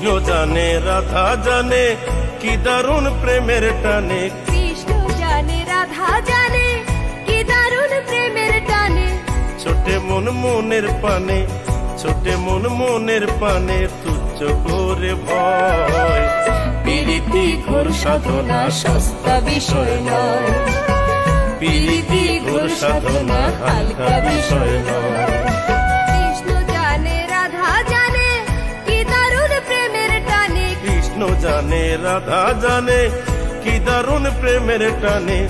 রাধা জানে কি দারুণ প্রেমের টানে। কৃষ্ণ জানে রাধা জানে কি দারুণ প্রেমের টানে। ছোটে মন মনের পানে ছোটে মন মনের পানে তুচ্ছ করে ভয়। প্রীতি ঘোর সাধনা সস্তা বিষয় নয়। প্রীতি ঘোর সাধনা হালকা বিষয় নয়। জানে, রাধা জানে, কি দারুণ প্রেমের টানে।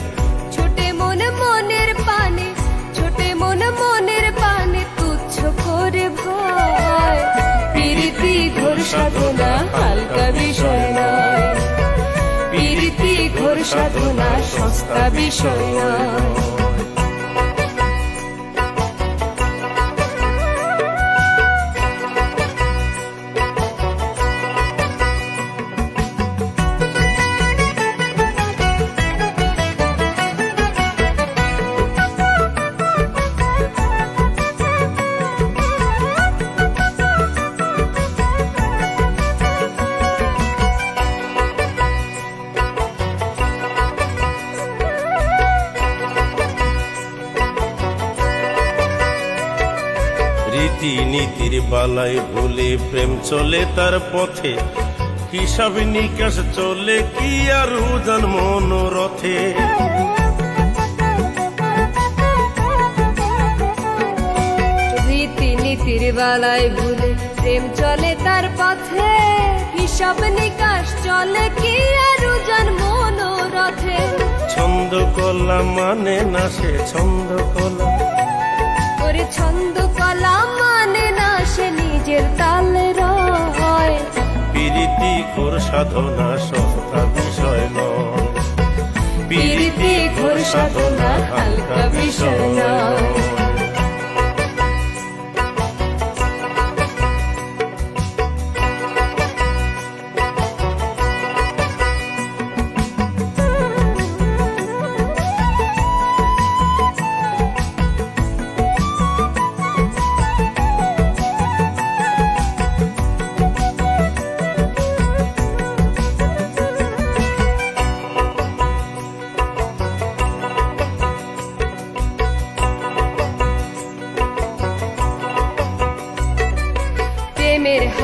ছোটে মন মনের পানে, ছোটে মন মনের পানে তুচ্ছ করে ভয়। প্রীতি ঘোর সাধনা, হালকা বিষয় নয়। প্রীতি ঘোর সাধনা, সস্তা বিষয় নয়। রীতি নীতির বালাই ভুলে প্রেম চলে তার পথে। হিসাব নিকাশ চলে কি আর উজান মনোরথে রীতি নীতির বেলায় ভুলে প্রেম চলে তার পথে। হিসাব নিকাশ চলে কি আর উজান মনোরথে ছন্দ কলা মানে না সে ছন্দ কলা? করে ছন্দ কলা সাধনা সস্তা বিষয় নয়। প্রীতি ঘোর সাধনা হালকা বিষয়।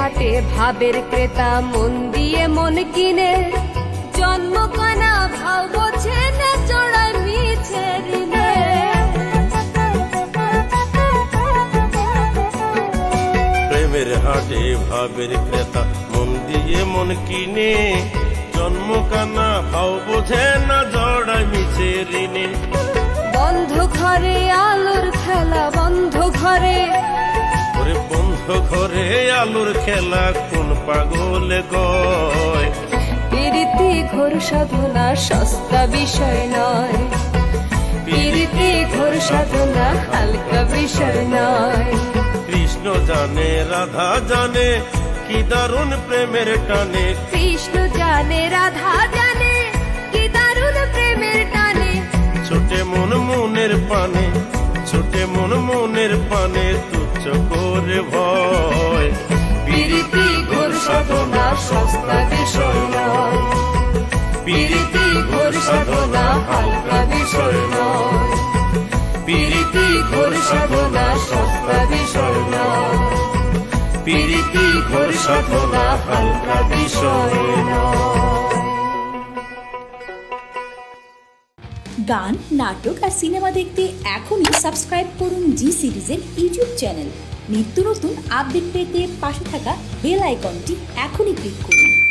হাটে ভাবের ক্রেতা মন দিয়ে মন কিনে। জন্ম কানা ভাব বোঝে না জোড়ায় মিছে ঋণে প্রেমের হাটে ভাবের ক্রেতা মন দিয়ে মন কিনে। জন্ম কানা ভাও বোঝে না জড়ায় মিছে ঋণে বন্ধ ঘরে আলোর খেলা বন্ধ ঘরে। বন্ধ ঘরে আলুর খেলা কোন পাগলে গয় প্রীতি ঘোর সাধনা সস্তা বিষয় নয়। প্রীতি ঘোর সাধনা হালকা বিষয় নয়। কৃষ্ণ জানে রাধা জানে কি দারুণ প্রেমের টানে। কৃষ্ণ জানে রাধা জানে কি দারুণ প্রেমের টানে। ছোটে মন মনের পানে ছোটে মন মনের পানে তুচ্ছ করে ভয়। সাধনা সস্তা বিষয় নয়। ঘোর সাধনা হালকা বিষয় ঘোর সাধনা সস্তা বিষয় ঘোর সাধনা হালকা বিষয় গান, নাটক আর সিনেমা দেখতে এখনই সাবস্ক্রাইব করুন জি সিরিজের ইউটিউব চ্যানেল। নিত্য নতুন আপডেট পেতে পাশে থাকা বেল আইকনটি এখনই ক্লিক করুন।